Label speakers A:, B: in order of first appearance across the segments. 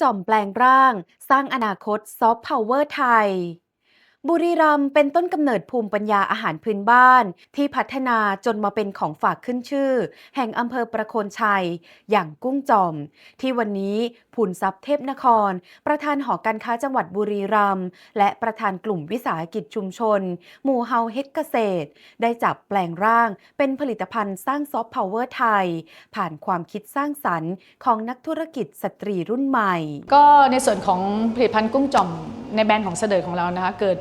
A: จอมแปลงร่าง สร้างอนาคตซอฟต์พาวเวอร์ไทย บุรีรัมย์เป็นต้นกำเนิดภูมิปัญญาอาหารพื้นบ้าน ที่พัฒนาจนมาเป็นของฝากขึ้นชื่อ แห่งอำเภอประโคนชัย อย่างกุ้งจอม ที่วันนี้ผุนทรัพย์เทพนคร ประธานหอการค้าจังหวัดบุรีรัมย์และประธานกลุ่มวิสาหกิจชุมชน หมู่เฮาเฮ็ดเกษตร ได้จับแปลงร่าง เป็นผลิตภัณฑ์สร้างซอฟต์พาวเวอร์ไทย ผ่านความคิดสร้างสรรค์ของนักธุรกิจสตรีรุ่นใหม่
B: ก็ในส่วนของผลิตภัณฑ์กุ้งจอม ในแบรนด์ของเสดอของเรานะคะเกิด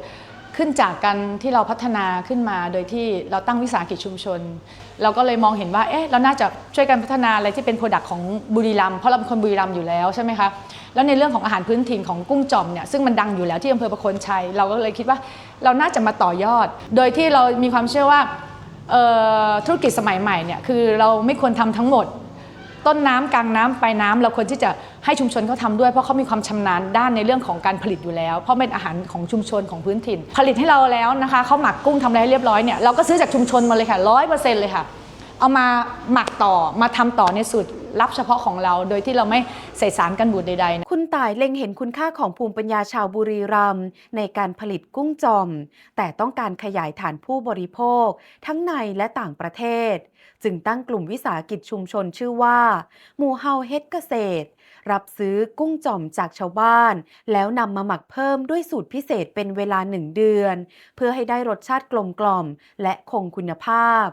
B: ขึ้นจากการที่เราพัฒนาขึ้นมาโดยที่เราตั้งวิสาหกิจชุมชน เราก็เลยมองเห็นว่าเอ๊ะเราน่าจะช่วยกันพัฒนาอะไรที่เป็นโปรดักต์ของบุรีรัมย์เพราะเราเป็นคนบุรีรัมย์อยู่แล้วใช่ไหมคะแล้วในเรื่องของอาหารพื้นถิ่นของกุ้งจอมเนี่ยซึ่งมันดังอยู่แล้วที่อำเภอประโคนชัย เราก็เลยคิดว่าเราน่าจะมาต่อยอด โดยที่เรามีความเชื่อว่าธุรกิจสมัยใหม่เนี่ยคือเราไม่ควรทำทั้งหมด ต้นน้ำกลางน้ำปลายน้ำเราควรที่จะให้ชุมชนเขาทำด้วยเพราะเขามีความชำนาญด้านในเรื่องของการผลิตอยู่แล้ว เพราะเป็นอาหารของชุมชนของพื้นถิ่น ผลิตให้เราแล้วนะคะเขาหมักกุ้งทำอะไรให้เรียบร้อยเนี่ยเราก็ซื้อจากชุมชนมาเลยค่ะร้อยเปอร์เซ็นต์เลยค่ะเอามาหมักต่อมาทำต่อในสูตรลับเฉพาะของเรา โดยที่เราไม่ใส่สารกันบูดใดๆ
A: คุณต่ายเล็งเห็นคุณค่าของภูมิปัญญาชาวบุรีรัมย์ในการผลิตกุ้งจอม แต่ต้องการขยายฐานผู้บริโภค ทั้งในและต่างประเทศ จึงตั้งกลุ่มวิสาหกิจชุมชนชื่อว่าหมู่เฮาเฮ็ดเกษตร รับซื้อกุ้งจอมจากชาวบ้าน แล้วนำมาหมักเพิ่มด้วยสูตรพิเศษเป็นเวลาหนึ่งเดือน เพื่อให้ได้รสชาติกลมกล่อมและคงคุณภาพ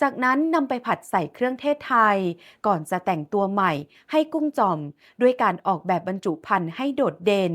A: จากนั้นนำไปผัดใส่เครื่องเทศไทย ก่อนจะแต่งตัวใหม่ให้กุ้งจอม ด้วยการออกแบบบรรจุภัณฑ์ให้โดดเด่น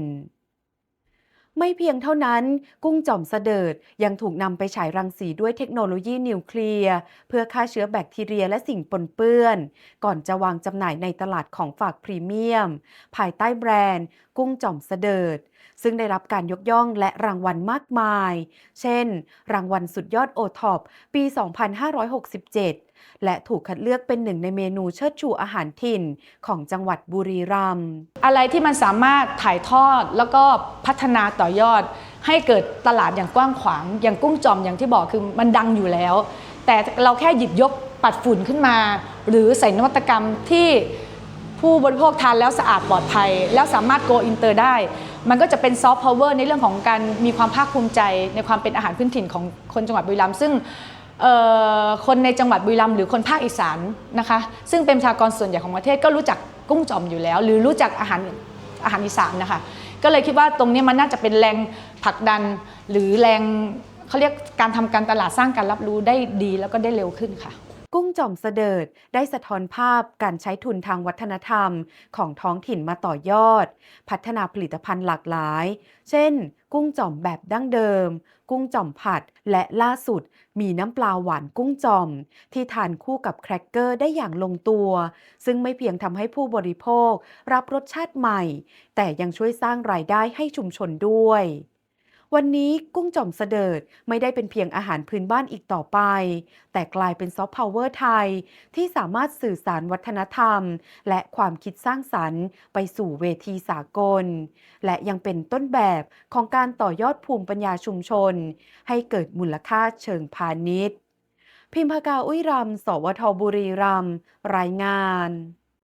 A: ไม่เพียงเท่านั้น กุ้งจอมเสดิร์ดยังถูกนำไปฉายรังสีด้วยเทคโนโลยีนิวเคลียร์ เพื่อฆ่าเชื้อแบคทีเรียและสิ่งปนเปื้อน ก่อนจะวางจำหน่ายในตลาดของฝากพรีเมียม ภายใต้แบรนด์ กุ้งจอมเสดิร์ดซึ่งได้รับการยกย่องและรางวัลมากมาย เช่น รางวัลสุดยอดโอท็อปปี 2567 และถูกคัดเลือกเป็นหนึ่งในเมนูเชิดชูอาหารถิ่นของจังหวัดบุรีรัมย์
B: อะไรที่มันสามารถถ่ายทอดแล้วก็พัฒนาต่อยอด ให้เกิดตลาดอย่างกว้างขวาง อย่างกุ้งจอมอย่างที่บอกคือมันดังอยู่แล้ว แต่เราแค่หยิบยกปัดฝุ่นขึ้นมา หรือใส่นวัตกรรมที่ผู้บริโภคทานแล้วสะอาดปลอดภัย แล้วสามารถโกอินเตอร์ได้ มันก็จะเป็นซอฟต์พาวเวอร์ในเรื่องของการมีความภาคภูมิใจในความเป็นอาหารพื้นถิ่นของคนจังหวัดบุรีรัมย์ซึ่ง คนในจังหวัดบุรีรัมย์หรือคนภาคอีสานนะคะซึ่งเป็นประชากรส่วนใหญ่ของประเทศก็รู้จักกุ้งจอมอยู่แล้ว หรือรู้จักอาหารอาหารอีสานนะคะก็เลยคิดว่าตรงนี้มันน่าจะเป็นแรงผลักดัน หรือแรงเขาเรียกการทำการตลาดสร้างการรับรู้ได้ดีแล้วก็ได้เร็วขึ้นค่ะ
A: กุ้งจอมเสดิร์ดได้สะท้อนภาพการใช้ทุนทางวัฒนธรรมของท้องถิ่นมาต่อยอด พัฒนาผลิตภัณฑ์หลากหลาย เช่น กุ้งจอมแบบดั้งเดิม กุ้งจอมผัด และล่าสุด มีน้ำปลาหวานกุ้งจอม ที่ทานคู่กับแครกเกอร์ได้อย่างลงตัว ซึ่งไม่เพียงทำให้ผู้บริโภครับรสชาติใหม่ แต่ยังช่วยสร้างรายได้ให้ชุมชนด้วย วันนี้กุ้งจ่อมเสดิร์ดไม่ได้เป็นเพียงอาหารพื้นบ้านอีกต่อไป แต่กลายเป็นซอฟต์พาวเวอร์ไทย ที่สามารถสื่อสารวัฒนธรรม และความคิดสร้างสรรค์ ไปสู่เวทีสากล และยังเป็นต้นแบบของการต่อยอดภูมิปัญญาชุมชน ให้เกิดมูลค่าเชิงพาณิชย์ พิมพากาอุ้ยรำสวทบุรีรัมรายงาน